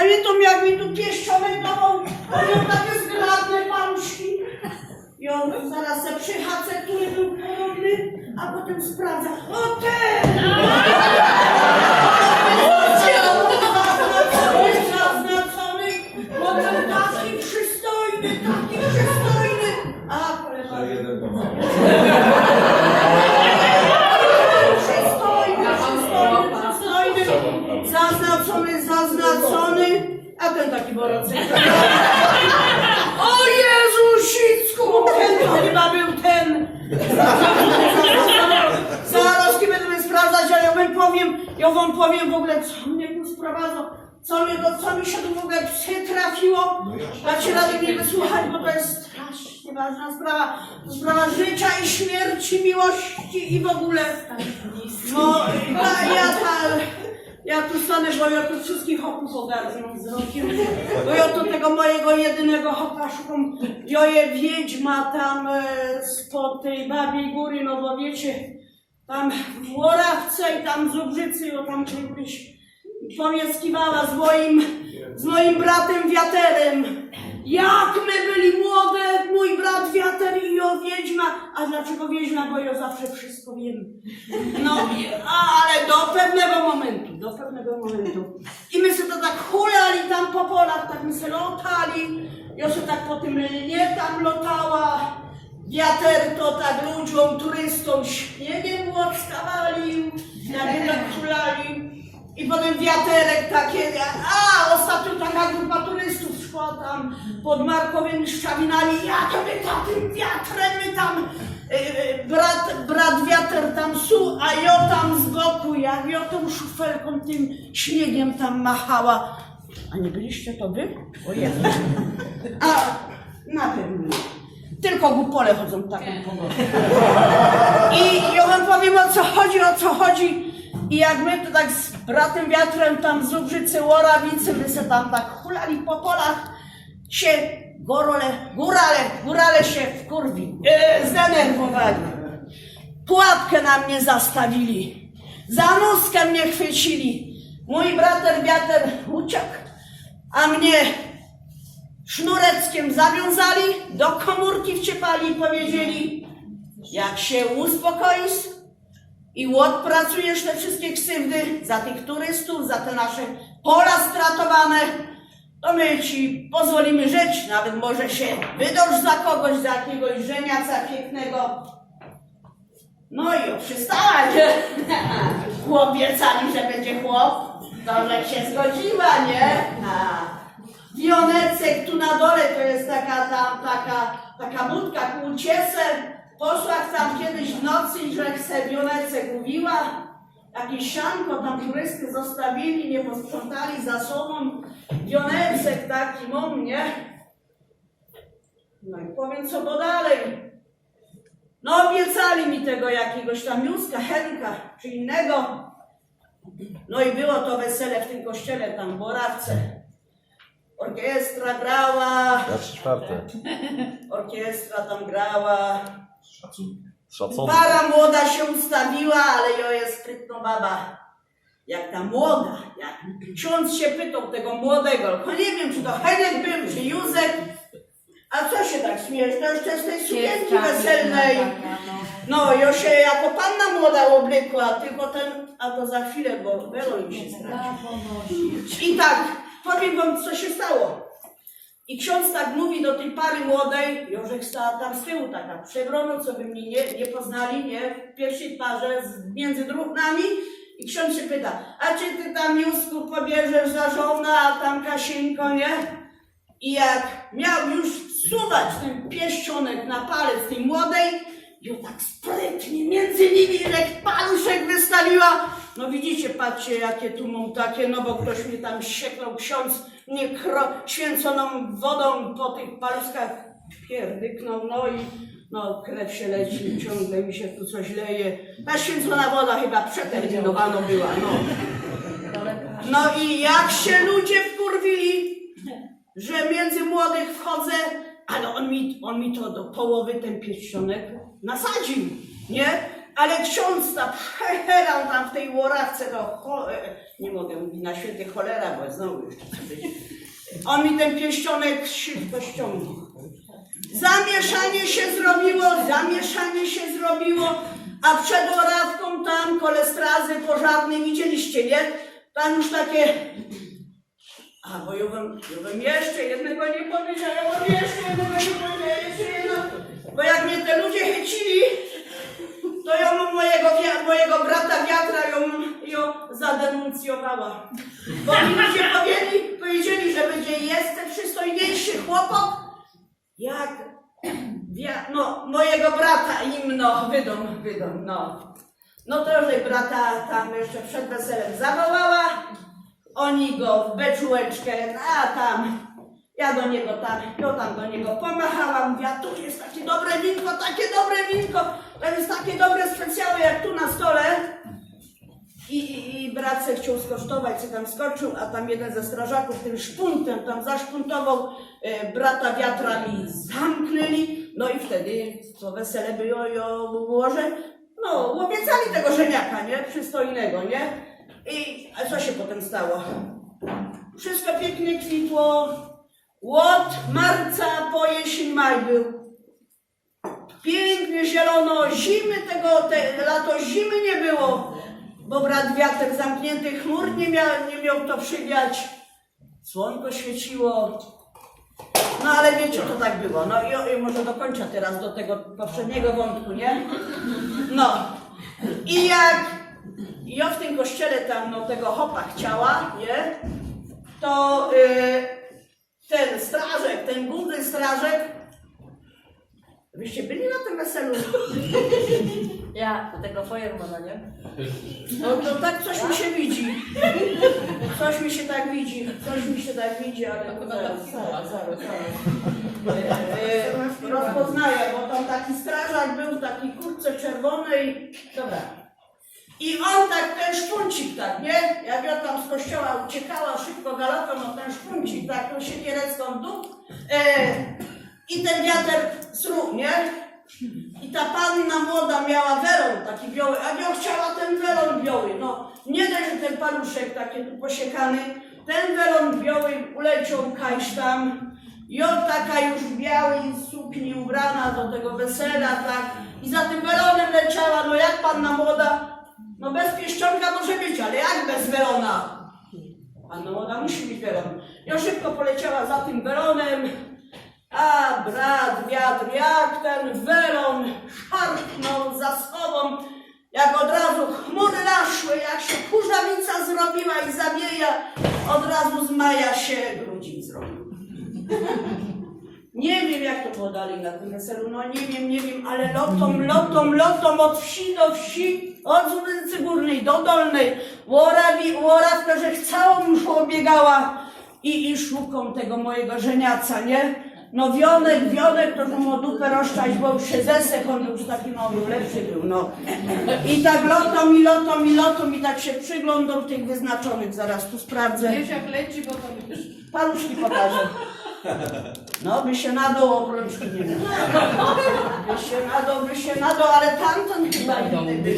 Pamiętam jak mi tu pieszczonek dawał, miał takie zgrabne paluszki. I on zaraz se przychacę, który był podobny, a potem sprawdza. O ten! Taki borowcy. O Jezusicku! Ten to chyba był ten. Zaraz nie będę sprawdzać, ale ja wam powiem, ja wam powiem w ogóle, co mnie tu sprowadza, co, mnie, co mi się tu w ogóle przytrafiło. Dacie radę mnie wysłuchać, bo to jest strasznie ważna sprawa. To sprawa życia i śmierci, miłości i w ogóle. No, ja, ja, ta, ja tu stanę, bo ja tu wszystkich hopów ogarnę wzrokiem. Bo ja tu tego mojego jedynego hopa szukam. Ja je wiedźma tam e, spod tej babiej góry, no bo wiecie, tam w Łorawce i tam z Lubrzycy, o tam kiedyś pomieszkiwała z moim, z moim bratem Wiaterem. Jak my byli młode, mój brat Wiater i ja wiedźma. A dlaczego wiedźma? Bo ja zawsze wszystko wiem. No, ale do pewnego momentu, do pewnego momentu. I my sobie to tak hulali tam po polach, tak my sobie lotali. Ja się tak po tym lnie tam lotała. Wiater to tak ludziom, turystom śniegiem łoskawalił, jak tak hulali. I potem wiaterek takie, a ostatnio taka tam pod Markowymi Szczawinami, jak my tam tym wiatrem, my tam, e, brat, brat wiater tam su, a ja tam z boku, jak ja tą szufelką tym śniegiem tam machała. A nie byliście to wy? O Jezu. A, na pewno. Tylko głupole chodzą taką pogodą. I ja wam powiem o co chodzi, o co chodzi. I jak my to tak z bratem wiatrem tam z Lubrzycy, Łorawicy, my se tam tak hulali po polach, się gorole, górale, górale się wkurwi, e, zdenerwowali. Pułapkę na mnie zastawili. Za nóżkę mnie chwycili. Mój brater wiater uciekł, a mnie sznureczkiem zawiązali, do komórki wciepali i powiedzieli, jak się uspokoisz i odpracujesz te wszystkie krzywdy za tych turystów, za te nasze pola stratowane, to my ci pozwolimy żyć, nawet może się wydosz za kogoś, za jakiegoś żeniaca pięknego. No i przystała, że chłopiecami, że będzie chłop, że się zgodziła, nie? A. Wionecek tu na dole to jest taka tam, taka, taka budka kółcieser. Poszła tam kiedyś w nocy i że se Wionecek mówiła. Jakieś sianko tam turysty zostawili, nie posprzątali za sobą. Wionecek taki mam, nie? No i powiem co bo dalej. No obiecali mi tego jakiegoś tam Józka, Henka czy innego. No i było to wesele w tym kościele tam w Borawce. Orkiestra grała, Na trzy czwarte. orkiestra tam grała. Szacunek. Para młoda się ustawiła, ale jo jest sprytna baba. Jak ta młoda, jak ksiądz się pytał tego młodego, nie wiem, czy to Henek był, czy Józek. A co się tak śmiesz? To jeszcze z tej sukienki weselnej. No, jo się jako panna młoda oblekła, tylko ten, a to za chwilę, bo Belo im się straci. I tak, powiem wam, co się stało. I ksiądz tak mówi do tej pary młodej, Jorzek stała tam z tyłu, taka przebrano, co by mnie nie, nie poznali, nie, w pierwszej parze, z, między druhnami. I ksiądz się pyta, a czy ty tam Józku pobierzesz za żonę, a tam Kasieńko, nie? I jak miał już wsuwać ten pieścionek na palec tej młodej, ją tak sprytnie między nimi jak paluszek wystawiła. No widzicie, patrzcie, jakie tu mam takie, no bo ktoś mnie tam sieknął, ksiądz mnie kro, święconą wodą po tych paluszkach pierdyknął, no i no krew się leci, ciągle mi się tu coś leje. Ta święcona woda chyba przeterminowana była, no. No i jak się ludzie wkurwili, że między młodych wchodzę, ale on mi, on mi to do połowy ten pierścionek nasadził, nie? Ale ksiądz tam tam w tej łorawce, no nie mogę mówić na święty cholera, bo znowu jeszcze coś. On mi ten pierścionek szybko ściągnął. Zamieszanie się zrobiło, zamieszanie się zrobiło, a przed orawką tam kolestrazy pożarne widzieliście, nie? Tam już takie... A, bo ja bym, ja bym jeszcze jednego nie powiedział, ja bym jeszcze jednego nie powiedział, jeszcze jedno. Bo jak mnie te ludzie chycili, to ja bym mojego, wia- mojego brata wiatra ją, ją Bo mi ludzie powiedzieli, powiedzieli, że będzie jeszcze przystojniejszy chłopak, jak? No, mojego brata im, no, wydą, wydą, no. No to jej brata tam jeszcze przed weselem zawołała, oni go w beczułeczkę, a tam, ja do niego tam, ja tam do niego pomachałam, mówię, tu jest takie dobre winko, takie dobre winko, to jest takie dobre specjały jak tu na stole. I, i, i brat se chciał skosztować, co tam skoczył, a tam jeden ze strażaków tym szpuntem tam zaszpuntował, e, brata wiatrami zamknęli, no i wtedy co wesele było, jo, było, że no, obiecali tego żeniaka, nie? Przystojnego, nie? I a co się potem stało? Wszystko pięknie kwitło. Łot marca po jesień maj był. Pięknie zielono, zimy tego, te, lato zimy nie było, bo brat wiatr zamkniętych chmur nie miał, nie miał to przywiać. Słonko świeciło. No ale wiecie, to tak było. No i, i może dokończę teraz do tego poprzedniego wątku, nie? No. I jak ja w tym kościele tam no, tego hopa chciała, nie? To y, ten strażek, ten główny strażek, wyście byli na tym weselu? Ja, tego Feuermana, nie? No to tak coś mi się widzi. Coś mi się tak widzi, coś mi się tak widzi, ale to zaraz, zaraz, zaraz. E, e, Rozpoznaję, bo tam taki strażak był w takiej kurtce czerwonej. Dobra. I on tak, ten szpuncik tak, nie? Jak ja tam z kościoła uciekała szybko galopem, no ten szpuncik tak, no się nierecką w dół. E, I ten wiatr sru, nie? I ta panna młoda miała welon taki biały, a ja chciała ten welon biały. No, nie dość, że ten paluszek taki tu posiekany, ten welon biały uleciał kaś tam. I on taka już w białej sukni ubrana do tego wesela, tak. I za tym welonem leciała, no jak panna młoda, no bez pieszczonka może być, ale jak bez welona? Panna młoda musi mieć welon. Ja szybko poleciała za tym welonem, a brat wiatr, jak ten welon szarpnął za sobą, jak od razu chmury naszły, jak się kurzawica zrobiła i zawieja, od razu z maja się grudzień zrobił. Nie wiem, jak to było dalej na tym weselu, no nie wiem, nie wiem, ale lotą, lotą, lotą od wsi do wsi, od Zubrycy Górnej do Dolnej, Łorawi, Łorawka, że całą już obiegała i, i szukam tego mojego żeniaca, nie? No wionek, wionek, to że mu dupę rozczać, bo już się zesek, on już taki no, był lepszy był, no. I tak lotą i lotą i tak się przyglądał tych wyznaczonych, zaraz tu sprawdzę. Wiesz jak leci, bo to wiesz. Paluszki pokażę. No, by się nadał, obrączki nie. By się nadał, by się nadał, ale tamten chyba inny był.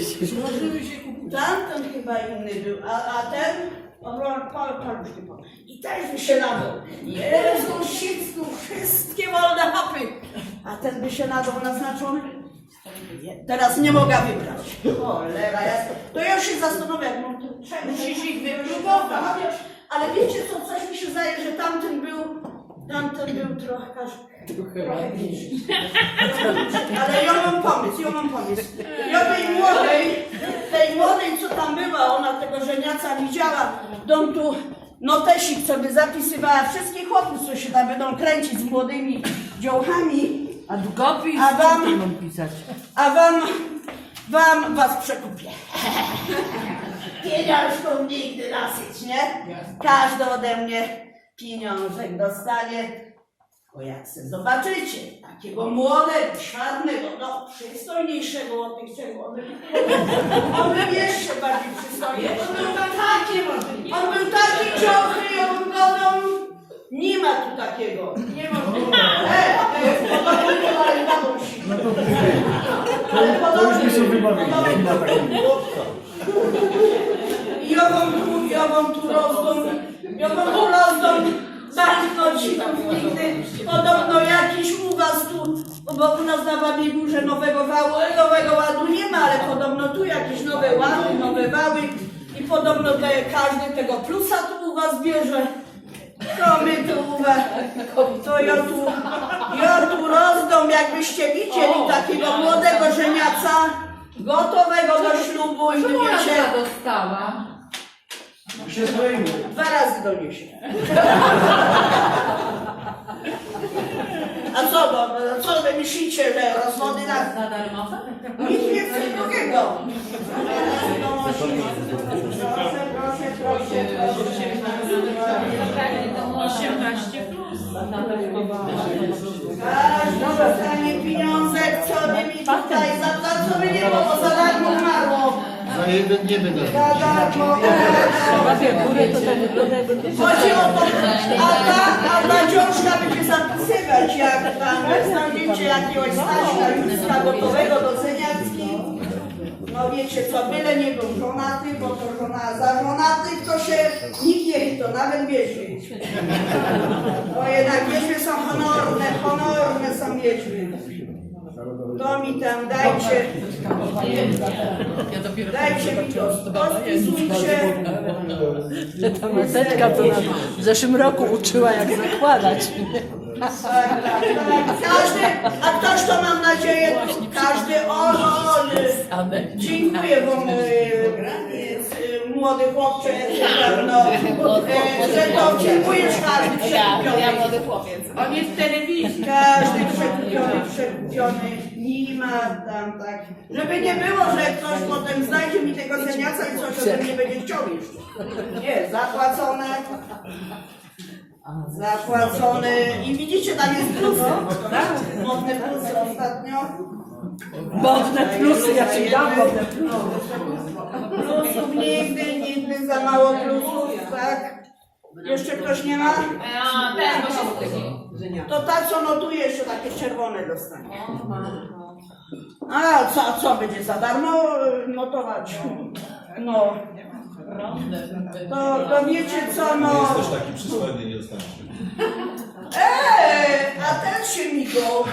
Tamten chyba inny był, a, a ten, obrą- pal, paluszki pokażę. I też by się nadał. Jezu, sicku, wszystkie wolne hapy. A ten by się nadał naznaczony. Nie, Teraz nie mogę wybrać. Cholera jasna. To ja się tu trzech. Musisz ich wypróbować. Ale wiecie co, coś mi się zdaje, że tamten był, tamten był trochę, trochę mniejszy. Ale ja mam pomysł, ja mam pomysł. Ja tej młodej, tej młodej, co tam była, ona tego żeniaca widziała, dom tu notesik sobie zapisywała, wszystkich chłopów, co się tam będą kręcić z młodymi dziołchami, A długopis? A wam- pisać? a wam, wam was przekupię. Pieniążków nigdy dosyć, nie? Każdy ode mnie pieniążek dostanie. Bo jak se zobaczycie, takiego młodego, czarnego, no przystojniejszego od tych trzech, on był, on był jeszcze bardziej przystojny. On był taki, on był taki ciochy, on godą. Nie ma tu takiego. Nie ma tu. E, nie ma, ale na musi. Ale To już mi się podobno- wybawili, nie ma takiego. I ową tu, i ową tu rozdą, i ową tu rozdą, zamknąć nigdy. Podobno jakiś u was tu, bo u nas na Babie Górze nowego wału, nowego ładu nie ma, ale podobno tu jakieś nowe łady, nowe wały i podobno te, każdy tego plusa tu u was bierze. To my tu u was, to ja tu, ja tu rozdą, jakbyście widzieli takiego młodego żeniaca, gotowego do ślubu i wiecie, dostała? Się zbroimy. Dwa razy doniesie. A co, no, co wy myślicie, że rozwody na... Na darmo? Nikt nie chce drugiego. Proszę, proszę, proszę, proszę. 18 plus. Każdy dostanie pieniądze, co by mi tutaj za to, co by nie było, za darmo umarło. Za jeden nie będę. Tak Chodzi o to, a ta, a ta dziążka będzie zapisywać, jak tam znajdziecie jakiegoś Stasia Józka gotowego do Ceniacki. No wiecie co, byle nie był żonaty, bo to żona za żonatych to się nikt nie wie, to nawet wiedźmy. Bo jednak wiedźmy są honorne, honorne są wiedźmy. To mi tam dajcie, dajcie mi to, odpisujcie. ta mateczka to nam w zeszłym roku uczyła jak zakładać. Tak, tak, tak. Każdy, a ktoś to mam nadzieję, każdy on, on. Dziękuję wam, młody chłopcze, no, że to dziękujesz każdy przekupiony. chłopiec. On jest w telewizji. Każdy przekupiony, przekupiony, nie ma tam tak. Żeby nie było, że ktoś potem znajdzie mi tego zeniaca i coś ode mnie będzie chciał jeszcze. Nie, zapłacone. Zapłacony i widzicie tam jest plus, tak? Modne plusy ostatnio. Modne plusy, ja ci dam modne plusy. Plusów nigdy, nigdy za mało plusów, tak? Jeszcze ktoś nie ma? A, ten, bo się spóźnił. To ta co notuje jeszcze takie czerwone dostanie. A co, co będzie za darmo y, notować? No, to, to wiecie co, no. Też taki przystojny nie dostaniesz. Eee, a ten się migo.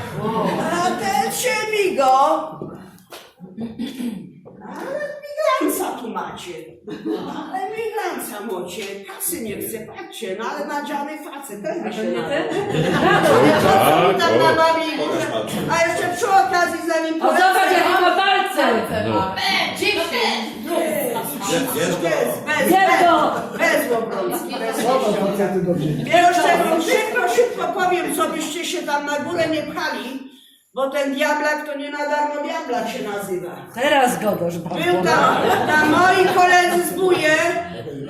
A ten się migo. Ale migranca tu macie. Ale migranca macie. Kasy nie chce, patrzcie, no ale nadziany facet też by się nadał. Ja tam na babie górze. A jeszcze przy okazji zanim O zobacz polecę, ma palce! bez, bez, Zjedz go! bez Łobrowski, bez Facety dobrze. Jeszcze szybko, szybko powiem, co byście się tam na górę nie pchali, bo ten diablak to nie na darmo diablak się nazywa. Teraz godosz Był tam, tam moi koledzy z Buje,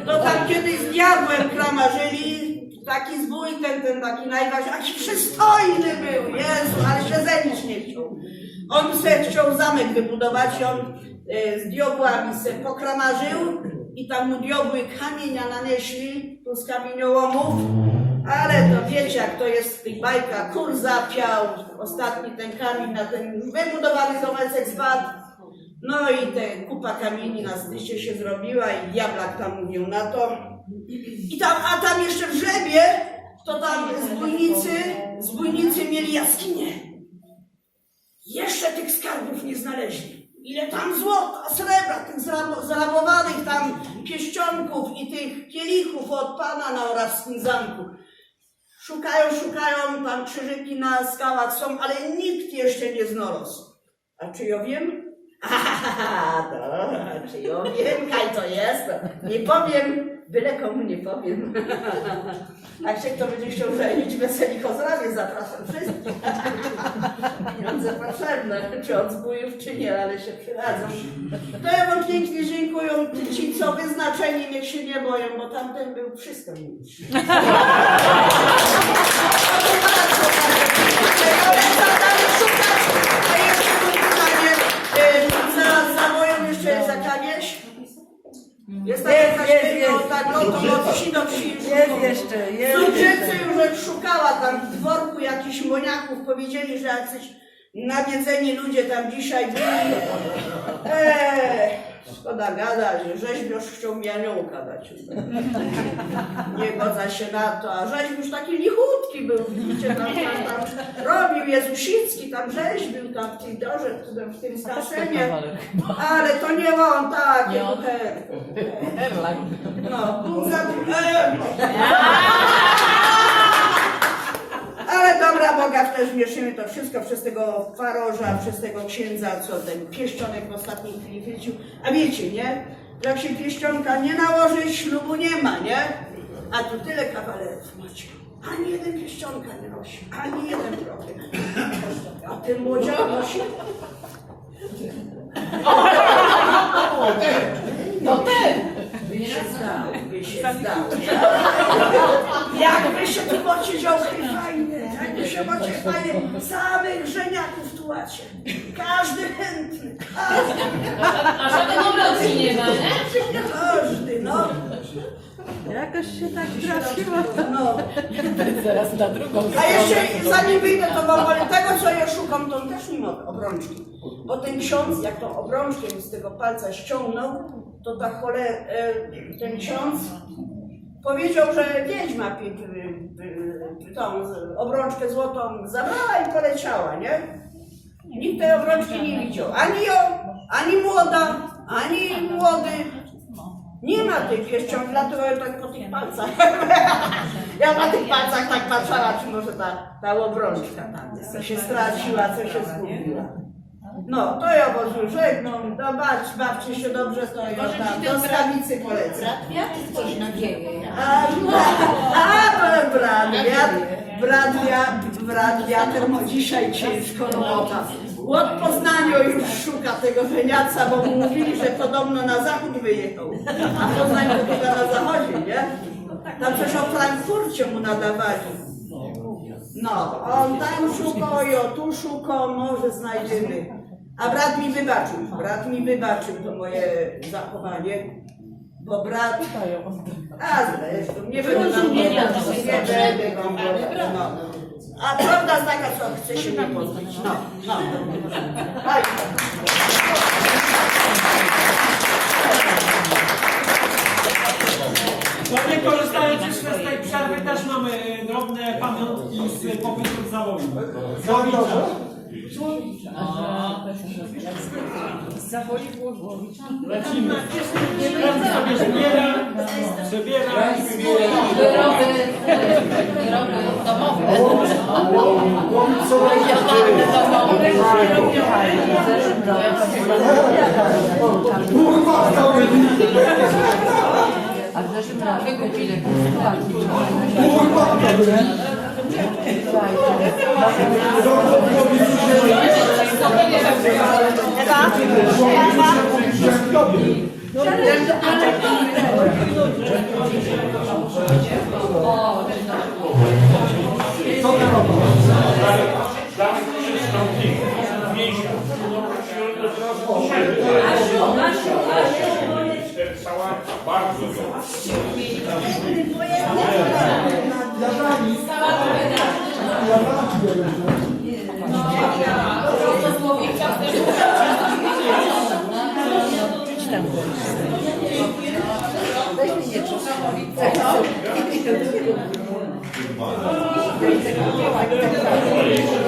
to tam kiedyś z diabłem kramarzyli, taki zbój, ten, ten taki najważniejszy, taki przystojny był, Jezu, ale się zenić nie chciał. On se chciał zamek wybudować i on e, z diobłami se pokramarzył i tam mu diobły kamienia nanieśli, tu z kamieniołomów, ale to wiecie jak to jest w tych bajkach, kur zapiał, ostatni ten kamień na ten wybudowany domecek spadł, no i te kupa kamieni na styście się zrobiła i diablak tam mówił na to. I tam, a tam jeszcze w Żebie, to tam zbójnicy, zbójnicy mieli jaskinie. Jeszcze tych skarbów nie znaleźli. Ile tam złota, srebra, tych zrabowanych tam pieścionków i tych kielichów od pana na Orawskim Zamku. Szukają, szukają, tam krzyżyki na skałach są, ale nikt jeszcze nie znalazł. A czy ja wiem? Aha, to, czy ja wiem, kaj to jest? Nie powiem, byle komu nie powiem. Jak się kto będzie chciał żenić, weseli Kozrawie, zapraszam wszystkich. Pieniądze potrzebne, czy od zbójów, czy nie, ale się przydadzą. To ja wam pięknie dziękuję. Ci, co wyznaczeni, niech się nie boją, bo tamten był przystojniejszy. Jest taka Jest, jakaś jest, jest. tak, loto, loto, si do wsi. Jest jeszcze, jest. Węgrzycy już szukała tam w dworku jakichś moniaków, powiedzieli, że jacyś nawiedzeni ludzie tam dzisiaj byli. Eee, szkoda gadać, rzeźbiarz chciał mi aniołka dać. Nie godza się na to, a rzeźbiarz taki lichutki był, widzicie, tam, tam, tam robił Jezusicki, tam rzeźbił tam w tej dorze, w tym, skaszenie. Ale to nie on, tak, nie on. No, Bóg za... Dobra Boga też mieszymy to wszystko przez tego faroża, przez tego księdza, co ten pieścionek w ostatniej chwili chwycił. A wiecie, nie? Jak się pieścionka nie nałoży, ślubu nie ma, nie? A tu tyle kawalerów macie. Ani jeden pieścionka nie nosi, ani jeden trochę. A ten młodziak nosi? No ten! By się zdało, by się zdało. Jakby się tu fajne, jakby się macie fajne, samych żeniaków tu macie. Każdy chętny, każdy, A żadnego obroci nie ma, nie? każdy, no. Jakoś się tak trafiło. no. Zaraz na drugą A jeszcze zanim wyjdę, to wam powiem tego, co ja szukam, to też nie ma obrączki. Bo ten ksiądz, jak tą obrączkę z tego palca ściągnął, to ta chole, e, ten ksiądz powiedział, że wiedźma pi- pi- pi- tą obrączkę złotą zabrała i poleciała, nie? Nikt tej obrączki nie widział. Ani ją, ani młoda, ani młody. Nie ma pierścionki, dlatego ja tak po tych palcach. Ja na tych palcach tak patrzała, czy może ta, ta obrączka tam co się straciła, co się zgubiła. No, to ja was żegnam, no bacz, bawcie się dobrze, to ja tam do stawicy polecę. Jak coś nadzieję. A, a brat, brat, wiatr, brat, wiatr, brat, wiatr ma dzisiaj ciężko robota. Łot Poznaniu już szuka tego żeniaca, bo mu mówili, że podobno na zachód wyjechał. A Poznań to chyba na zachodzie, nie? Tam coś o Frankfurcie mu nadawali. No, on tam szukał, ja tu szukał, może znajdziemy. A brat mi wybaczył, brat mi wybaczył to moje zachowanie, bo brat... A zresztą, nie będę nam nie będę wam no. A prawda jest taka, co chce się nie poznać. No, no. Haj. No nie korzystając jeszcze z tej przerwy też mamy drobne pamiątki z pobytu w Zawoju. Zawodnicza. Lecimy. Każdy sobie zbiera, przebiera i wybiera. Wyroby, wyroby domowe. A w zeszłym roku wykupili Bardzo